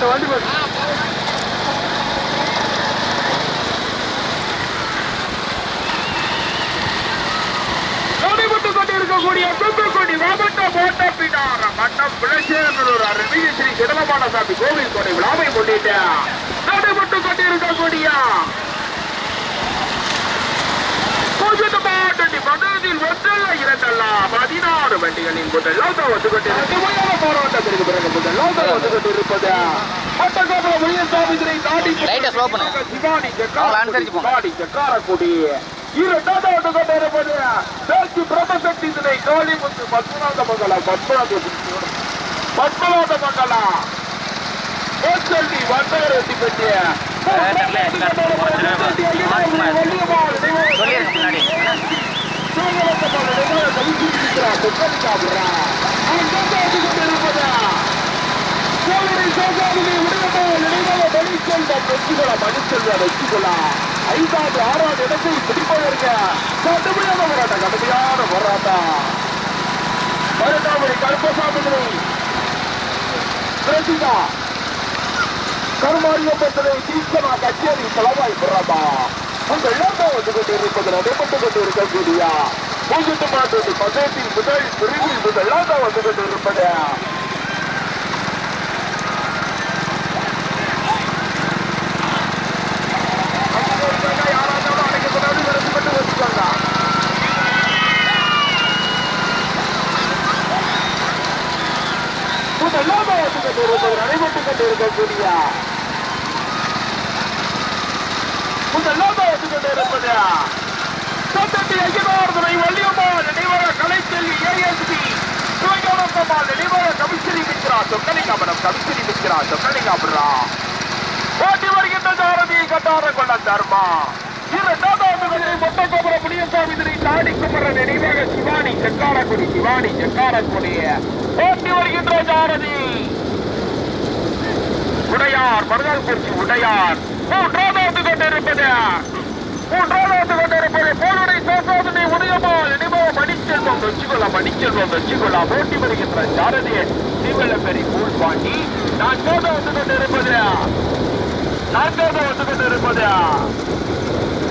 போட்டு வண்டி போட்டு நடைபெற்றுக் தூத்துக்குடி மாவட்ட போட்ட மட்டம் விளச்சேரனூர் அருள்மிகு ஸ்ரீ சிதம்பரமான கோவில் கொடை விழாவை முன்னிட்டு நடைபெற்றுக் கொண்டிருக்கக்கூடிய பூஜ்ஜியத்து பாட்டண்டி பகுதியில் ஒன்றல்ல இரண்டல்ல பதினாறு வண்டிகளின் முதலாவது வந்து கொண்டிருக்க போராட்டத்திற்கு பிறகு முதலாவது வந்து கொண்டிருப்பது மட்டக்களப்பு முனியசாமி திரை தாடி போங்க. சிவானி சக்காரக்குடி இரண்டாவது வந்து கொண்டிருப்பது தேர்ச்சி பிரம்மசக்தி திரை காளிமுத்து பத்மநாத மங்களா பத்மநாத பத்மநாத மங்களா. ஓச்சல்டி வட்டாரத்தி பற்றிய சொல்லிருங்க முன்னாடி ஐந்தாவது ஆறாவது இடத்தை பிடிப்பதற்கு கடுமையான போராட்டம் கடுமையான போராட்டம் மருதாமணி கருப்பசாமி பிரசிதா கருமாரியப்பட்டதை தீர்க்கமா கச்சேரி செலவாய் புறமா உங்கள் எல்லாம் வந்து கொண்டிருப்பது நடைபெற்றுக் கொண்டிருக்கக்கூடிய பூஜ்ஜியத்து மாற்று பதத்தில் முதல் பிரிவில் முதலாக வந்து கொண்டிருப்பது நடைபெற்றுக் கொண்டிருக்கக்கூடிய. முதலாம் வந்து கொண்டிருப்பதா. சத்தத்தி ஐயனார்துறை வள்ளியம்மாள் நினைவர கலைச்செல்வி ஏஎஸ்பி சிவகானந்தம்மாள் நினைவர கவிச்சரி மித்ரா. சொக்கலிங்காபுரம் கவிச்சரி மித்ரா சொக்கலிங்காபுரா ஓட்டி வருகின்ற சாரதி கட்டார கொண்ட தர்மா இரண்டாவது மதுரை மொட்டக்கோபுர புளியசாமி திரை தாடி குமர நினைவாக சிவானி செக்காரக்குடி சிவானி செக்காரக்குடி ஓட்டி வருகின்ற சாரதி. உடையார் மருதால்குறிச்சி உடையார். மூன்றாவது கொண்டிருப்பது மூன்றாவது கொண்டிருப்பது போலுடை சோசோதனை உதயமால் இனிமோ மணிச்செல்வம் வச்சுக்கொள்ளா மணிச்செல்வம் வச்சுக்கொள்ளா போட்டி வருகின்ற சாரதி சிவலப்பெரி பூல் பாண்டி நான்காவது கொண்டிருப்பது நான்காவது வந்து கொண்டிருப்பது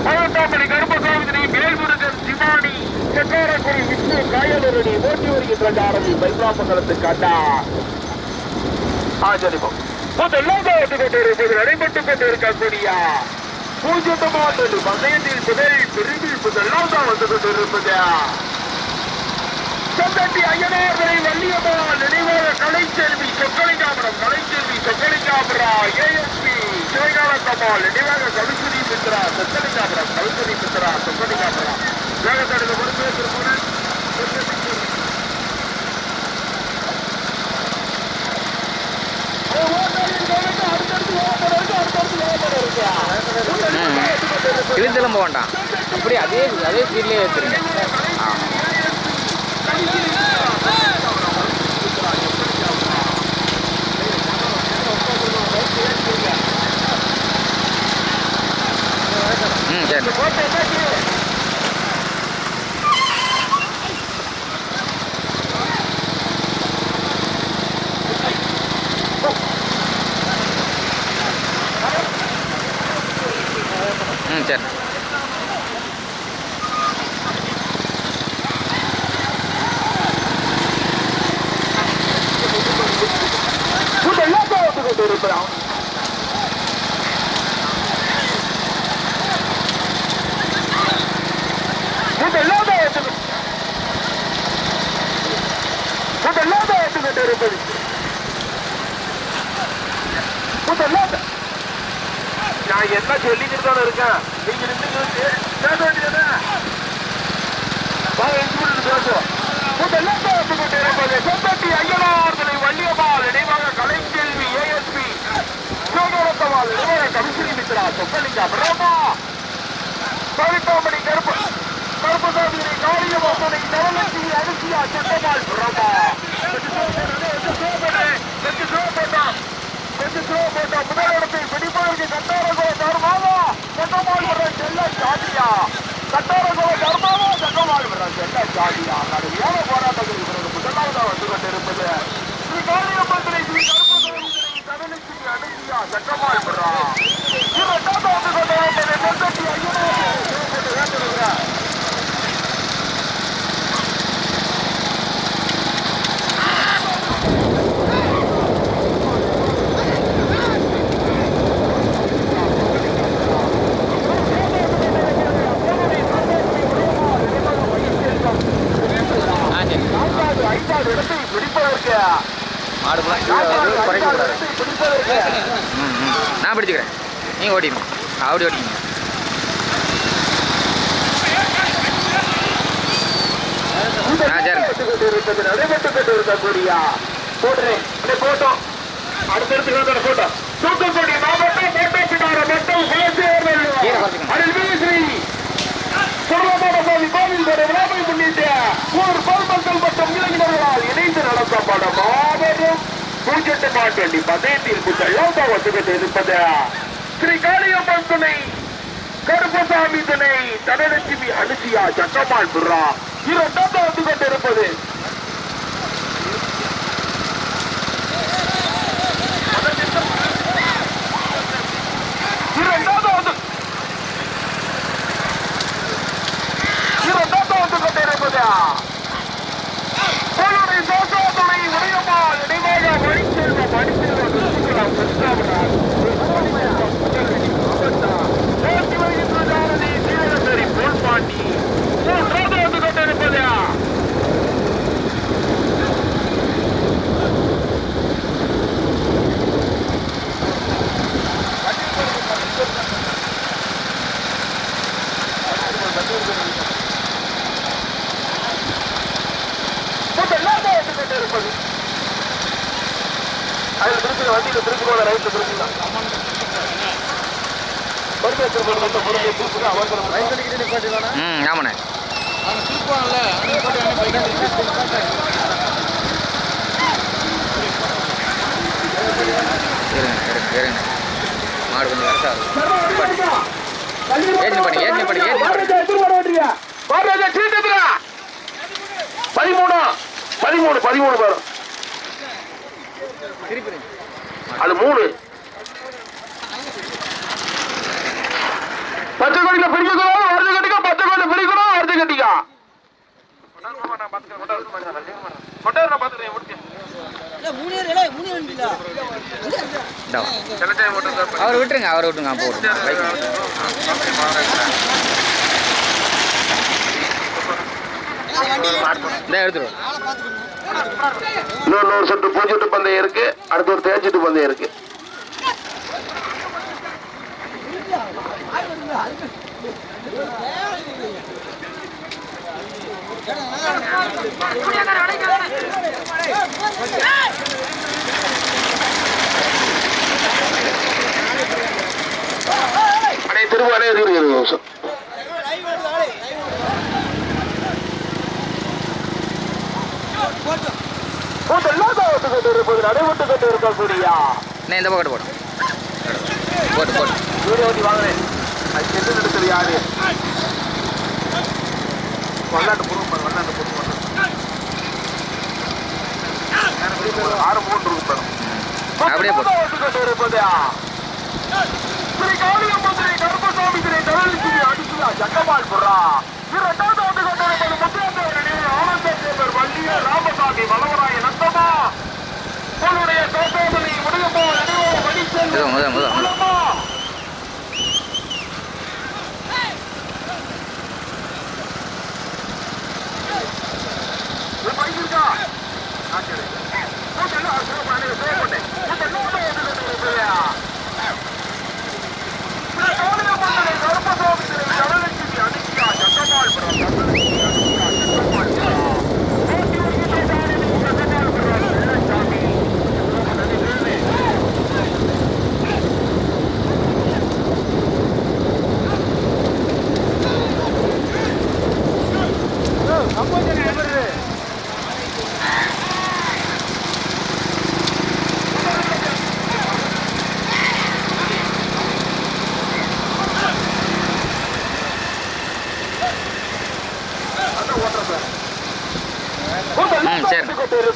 பதினெட்டாம் கருப்பசாமி மேல்முருகன் சிவானி செக்காரக்குடி விஷ்ணு காயலூரணி ஓட்டி வருகின்ற சாரதி பைபாமங்கலத்துக்கு அண்ணா ஆச்சரியம் முதலாம் வந்து நடைபெற்றுக் கொண்டிருக்கக்கூடிய பூஜ்ஜியமாண்டு பந்தயத்தில் முதல் பிரிவில் முதலாம் வந்து கொண்டிருப்பது செந்தட்டி ஐயனார்களை வள்ளியம்மாள் நினைவாக கலைச்செல்வி சொக்கலிங்காபுரம் கலைச்செல்வி சொக்கலிங்காபுரா ஏஎஸ்பி நினைவாக கவிசுரி மித்ரா சொக்கலிங்காபுரம் கவிசுரி மித்ரா சொக்கலிங்காபுரா வேகத்தடுக்க பொறுப்பே போக வேண்டாம். அப்படியே அதே அதே ஸ்பீட்லேயே ஏற்றுருங்க ஆ. ம் சரி ம் சரி முதலாம் வந்து கொண்டிருக்கிறான் முதலாம் வந்து முதலாம் வந்து கொண்டிருப்பது முதலாம் நான் என்ன சொல்லிக்கிட்டு தானே இருக்கேன்? நீங்க நின்று பேச வேண்டியதா வாங்க எங்க வீட்டுல பேசுவோம். முதலாம் வந்து கொண்டிருப்பது செம்பட்டி ஐயனார்களை வள்ளியம்மாள் நினைவாக கலைச்செல்வி ஏஎஸ்பி நினைவாக மித்ரா கருப்பு கருப்பசாமி நவலட்சுமி அரிசியா சட்டமாள் பிரமா கொஞ்சம் ஸ்லோ போட்டா முதல் பிடிப்பதற்கு தர்மாவா வர செல்ல ஜாதியா கட்டாரகோ தர்மாவா சட்டமாள் வர செல்ல ஜாதியா கடுமையான போராட்டத்தில் இவரது முதலாவதாக வந்து கொண்டிருப்பது ஸ்ரீ காளியம்மன் ஸ்ரீ கருப்பசாமி கடலுக்கு சக்கமால் விடுறா இரண்டாவது வந்து கொண்டிருப்பது நெல்கட்டி ஐயனே ஆ சரி நான்காவது ஐந்தாவது இடத்தை பிடிப்பதற்கு மாடு ஃபுல்லாக கீழே வந்து குறைக்க ஐந்தாவது கூடாது இடத்தை பிடிப்பதற்கு ம் ம் நான் பிடிச்சிக்கிறேன் நீங்கள் ஓட்டிக்கணும் அப்படி ஓட்டிக்கங்க ஆ, சரி. இருக்கிறது நடைபெற்று கொண்டு இருக்கக்கூடிய போடுறேன் அப்படியே போட்டோம் அடுத்தடுத்து வந்து போட்டோம் தூத்துக்குடி மாவட்டம் கோட்டைப்பிடார மட்டும் கீழே குறைச்சிக்கணும். அருள்வீஸ்ரீ சுர்வமான கோவில் கோவில் விழாவை முன்னிட்டு நீ ஓடிடும் அப்படி ஓடிங்க இணைந்து நடத்தப்படும் மாபெரும் பூஜ்ஜியத்து மாட்டண்டி பதயத்தில் புத்தெல்லாம் வசுகிட்டு இருப்பது ஸ்ரீ காளியம்மன் துணை கருப்பசாமி துணை தனலட்சுமி அனுசியா சக்கமால் புறா. இரண்டாவது வந்து கொண்டிருப்பது இரண்டாவது வந்து இரண்டாவது வந்து கொண்டிருப்பது உங்களுடைய தோட்டத்துறை உடையமா இடைவாக வழிச்செல்வ மணிச்செல்வ கிருஷ்ணகுலாம் கிருஷ்ணாவரால் போட்டி வருகின்றதானே சீரகசரி போல்பாண்டி மூன்றாவது வந்து கொண்டிருப்பது முதலாவது வந்து கொண்டிருப்பது அதில் திருப்பி வண்டியில் திருப்பி போல ரைட்டு திருப்பிதான் பொறுமையை திருப்பி மொத்த பொறுமையை திருப்பி அவசரம் ரைட் ம் ஆமாண்ணே. மாடு கொஞ்சம் ஏத்தி பண்ணி, ஏத்தி பண்ணி, ஏத்தி பண்ணி. பதிமூணு? பதிமூணு பதிமூணு பேரும். திருப்பி அது மூணு. பச்சை கொடியில பிரிக்கணும் வருது கட்டிக்கா. பச்சை கொடியில பிரிக்கணும் வருது கட்டிக்கா அவர் விட்டுருங்க அவர் விட்டுருங்க எடுத்துருவோம் இன்னொரு நூறு சொட்டு பூஜ்ஜிட்டு பந்தயம் இருக்கு. அடுத்து ஒரு தேஞ்சிட்டு பந்தயம் இருக்கு. அடே திருவாலே இருக்கு நிமிஷம் நடைபெற்று கொண்டு இருக்கக்கூடிய நான் இந்த பக்கத்து போடும் போட்டு போட்டு சூரியவதி வாங்குறேன் அது சென்று எடுத்தது யாரு வல்லாண்டு பொருள் வல்லாண்டு பொருள் ஆறு மூன்று ரூபாய் அப்படியே போடு. கொண்டு இருப்பது ஸ்ரீ காளியம்மந்திரி கருப்பசாமி திரை தவளிக்குடி அடிசுலா ஜக்கமால் புறா இரண்டாவது வந்து கொண்டிருப்பது முத்தியாந்தவர் நினைவு ஆனந்த தேவர் வள்ளிய ராமசாமி வளவராய நந்தமா உன்னுடைய தோட்டோதனை முடியப்போ நினைவு மணிச்செல்வம்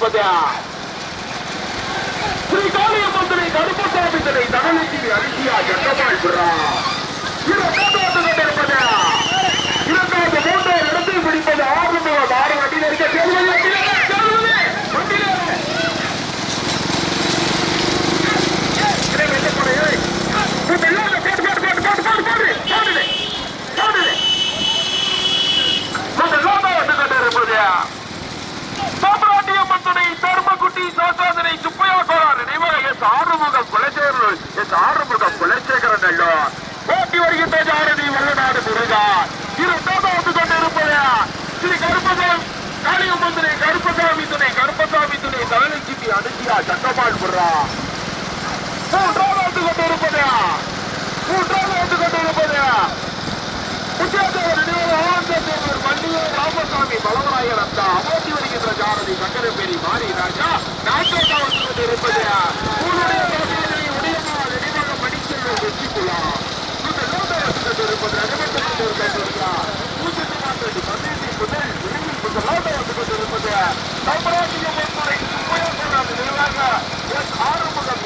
முதல் முதல் முதல் உள்ளமா ம், சரி. இருப்பதா ஸ்ரீ காளியம்மந்தனை கருப்பசாமி தனை தனலட்சுமி அரிசியா ஜட்டமாள் விடுறா இரண்டாவது கொண்டிருப்பது இரண்டாவது மூன்றாவது இடத்தில் பிடிப்பது ஆறு ஆறு வண்டியில் இருக்க செல்வது வண்டியிலே, செல்வது வண்டியிலே. இதை வெட்ட போடு, இதை. இப்ப எல்லாரும் போட்டு, போட்டு, போட்டு, போட்டு, போட்டு, போடு. போடுது, போடுது. முதலாவது வந்து கொண்டிருப்பது சாம்ராட்டியம்மத்துணை தர்மகுட்டி சாசாதனை சுப்பையா கோளாறு நினைவாக எஸ் ஆறுமுகம் குலசேகரன் எஸ் ஆறுமுகம் குலசேகரன் அல்லோ போட்டி வருகின்ற ஜாரதி வல்லநாடு முருகா இரண்டாவது கொண்டிருப்பது ஸ்ரீ கருப்பசாமி காளியம்மந்தனை கருப்பசாமி துணை கருப்பசாமி துணை தனலட்சுமி அனுசியா சட்டமாள் புறா மூன்றாவது கொண்டிருப்பது மூன்றாவது கொண்டிருப்பது முத்தியாத்தவர் நினைவு ஆனந்தத்தேவர் மல்லியூர் ராமசாமி பலவராயர் அந்த அமோட்டி வருகின்ற ஜாரதி சக்கரப்பேரி மாரி ராஜா நாட்டோட்டா வந்து இருப்பதா? உங்களுடைய தோட்டத்தை உடையமா நினைவாக படிச்செல்வம் வெற்றிக்குள்ளா இதெல்லாம் தான் வந்து கொண்டிருப்பது அனுமதி கொண்டிருக்கா பூஜ்ஜியத்து மாற்றி பன்னெண்டு முதல் விரைவில் வந்து கொண்டிருப்பது சாம்ராஜ்யம் முறை உபயோகம் நினைவாக எஸ் ஆறுமுகம்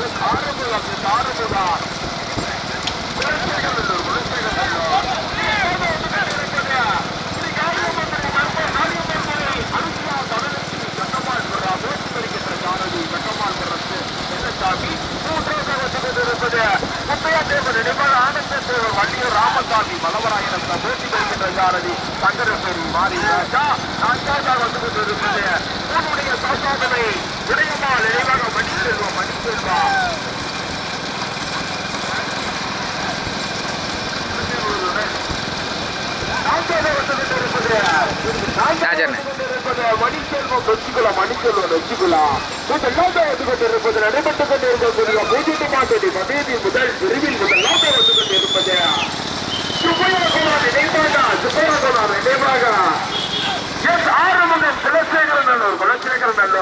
வள்ளியூர் ராமசாமி மலவராயன் போட்டி பெறுகின்ற ஜாரதி சங்கரப்பேரி மாறி ராஜா நான்காவதாக வந்து கொண்டிருப்பது உன்னுடைய சாசாதனை விடயமால் நினைவாக மணிசெல்வா மணிசெல்வா மணிச்செல்வம் வச்சுக்கலாம் மணிச்செல்வம் வச்சுக்கலாம் முதலாவது கொண்டிருப்பது நடைபெற்றுக் கொண்டிருக்கக்கூடிய பூஜ்ஜியத்து மாட்டேடி மதேதி முதல் விரிவில் முதலாவது வந்து கொண்டிருப்பது சுப்பையாகுமார் நினைவாக சுப்பையாகுமார் நினைவாக எஸ் ஆறுமுகன் குலசேகரன் அல்லவர் குலசேகரன் கொண்டிருப்பது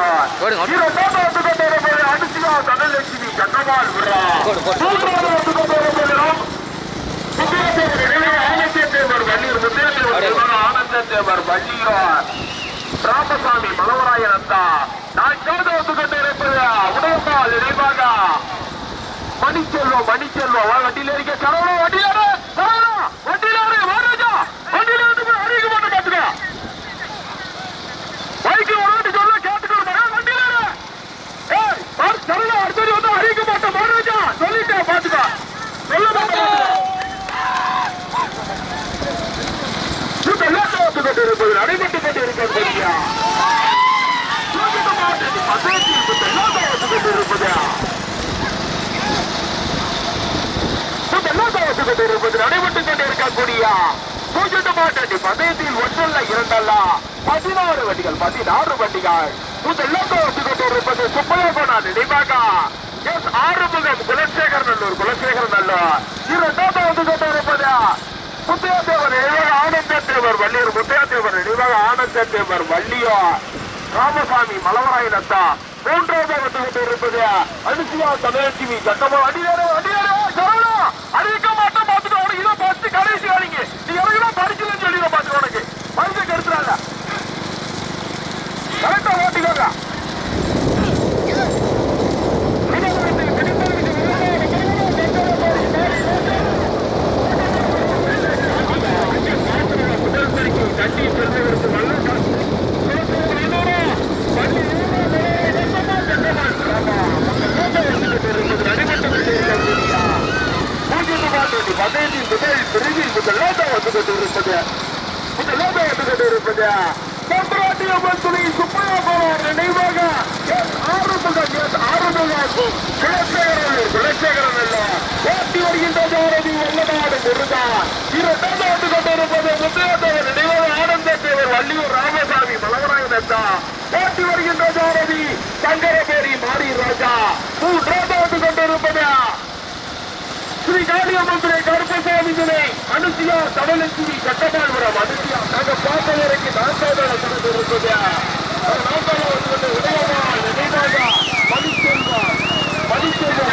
தனலட்சுமி கண்ணமால் விழா போடு, போடு. மூன்றாவது வந்து கொண்டிருப்பது ராம் முத்தியாத்தேவர் நினைவு ஆனந்தத்தேவர் வள்ளியூர் முத்தியாத்தேவர் நினைவு ஆனந்தத்தேவர் வள்ளியூர் ராமசாமி மலவராயன் அத்தா நான்காவது வந்து கொண்டிருப்பது உடையம்மாள் நினைவாக மணிச்செல்வம் மணிச்செல்வம் வண்டியில் இருக்க சரவணா வண்டியில் சரவணா வண்டியில வாராஜா வண்டியில வந்து போய் அறிவிக்க மாட்டேன் காத்துக்க பைக்கு ஒரு சொல்ல கேட்டுக்கணும் வண்டியில இரு. ஏய் பாரு, சரவணா அடுத்தது வந்து அறிவிக்க மாட்டேன் மகாராஜா சொல்லிட்டேன் பாத்துக்க சொல்ல மாட்டேன் கொண்டிருப்பது நடைபெற்றுக் கொண்டிருப்பது கொண்டிருப்பது கொண்டிருப்பது நடைபெற்றுக் கொண்டிருக்கக்கூடிய பூஜ்ஜியத்து மாட்டடி பந்தயத்தில் ஒன்றல்ல இரண்டல்ல பதினாறு வண்டிகள் பதினாறு வண்டிகள் முதல்லாம் வந்து கொண்டிருப்பது சுப்பையா நினைவாக எஸ் ஆறுமுகம் குலசேகரன் நல்லூர் குலசேகரன் நல்லூர் இரண்டாவது வந்து கொண்டிருப்பது முத்தையாத்தேவர் நினைவாக ஆனந்தத்தேவர் வள்ளியர் முத்தையாத்தேவர் நினைவாக ஆனந்தத்தேவர் வள்ளியா ராமசாமி மலவராயன் அத்தா மூன்றாவது வந்து இருப்பது அனுசியா தமிழச்சிவி சட்டமா அடியாரோ அடியாரோ சரவணா அடிக்க மாட்டோம் பார்த்துட்டு உனக்கு இதை பார்த்து கடைசி காலிங்க நீ எவ்வளவு படிக்கலன்னு சொல்லி பார்த்துட்டு உனக்கு பரிசு கெடுத்துறாங்க. கரெக்டா ஓட்டிக்கோங்க கட்டி செல்வதற்கு பதவியின் முதல் பிரிவில் முதலாக வந்து கொண்டிருப்பது முதலாக வந்து கொண்டிருப்பது சந்திராட்டியம்மன் துணை சுப்பையா கோளார் நினைவாக எஸ் ஆறுமுகம். எஸ் ஆறுமுகம் குலசேகரன் குலசேகரன் அல்ல ஓட்டி வருகின்ற ஜாரதி வல்லநாடு முருகான் இரண்டாம் ஆண்டு கொண்டிருப்பது முத்தையத்தேவர் நினைவாக ஆனந்தத்தேவர் வள்ளியூர் ராமசாமி மலகராயனத்தா அத்தா ஓட்டி வருகின்ற ஜாரதி சங்கரபேரி மாரி ராஜா மூன்றாம் ஆண்டு கொண்டிருப்பது ஸ்ரீ காளியம்மந்திரை கருப்பசாமி துணை அனுசியா தமிழச்சி சட்டமாள்புரம் அனுசியா நாங்க பார்த்த வரைக்கும் நான்காவது கொண்டிருப்பது இருப்பது நான்காவது வந்து உதயமால் நினைவாக மதிச்செல்வா மதிச்செல்வா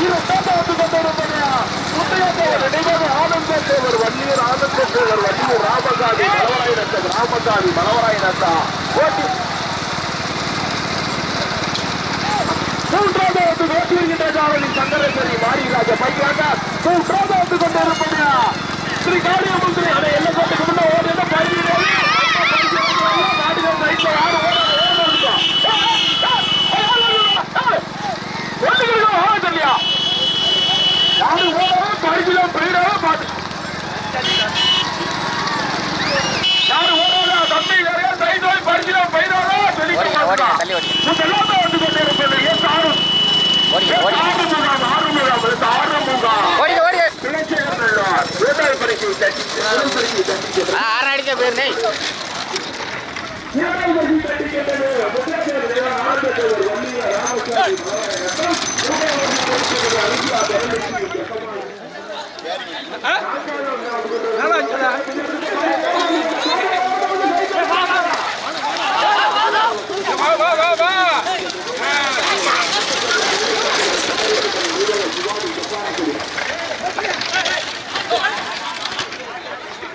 மாவட்ட போட்டி வருகின்ற சாரதி பூம்பாட்டி முதல் வந்து கொண்டிருப்பது நடைபெற்றுக் கொண்டிருக்கக்கூடிய பூஜ்ஜியத்தை ராமசாமி மூன்றாவது சங்கரேஸ்வரி மாரிராஜ பைக்காக மூன்றாவது கொண்டிருப்பது ஸ்ரீ காளியமுந்திரி அடைய ஓடுங்க தள்ளி ஓடுங்க ஓடுங்க go, go, go.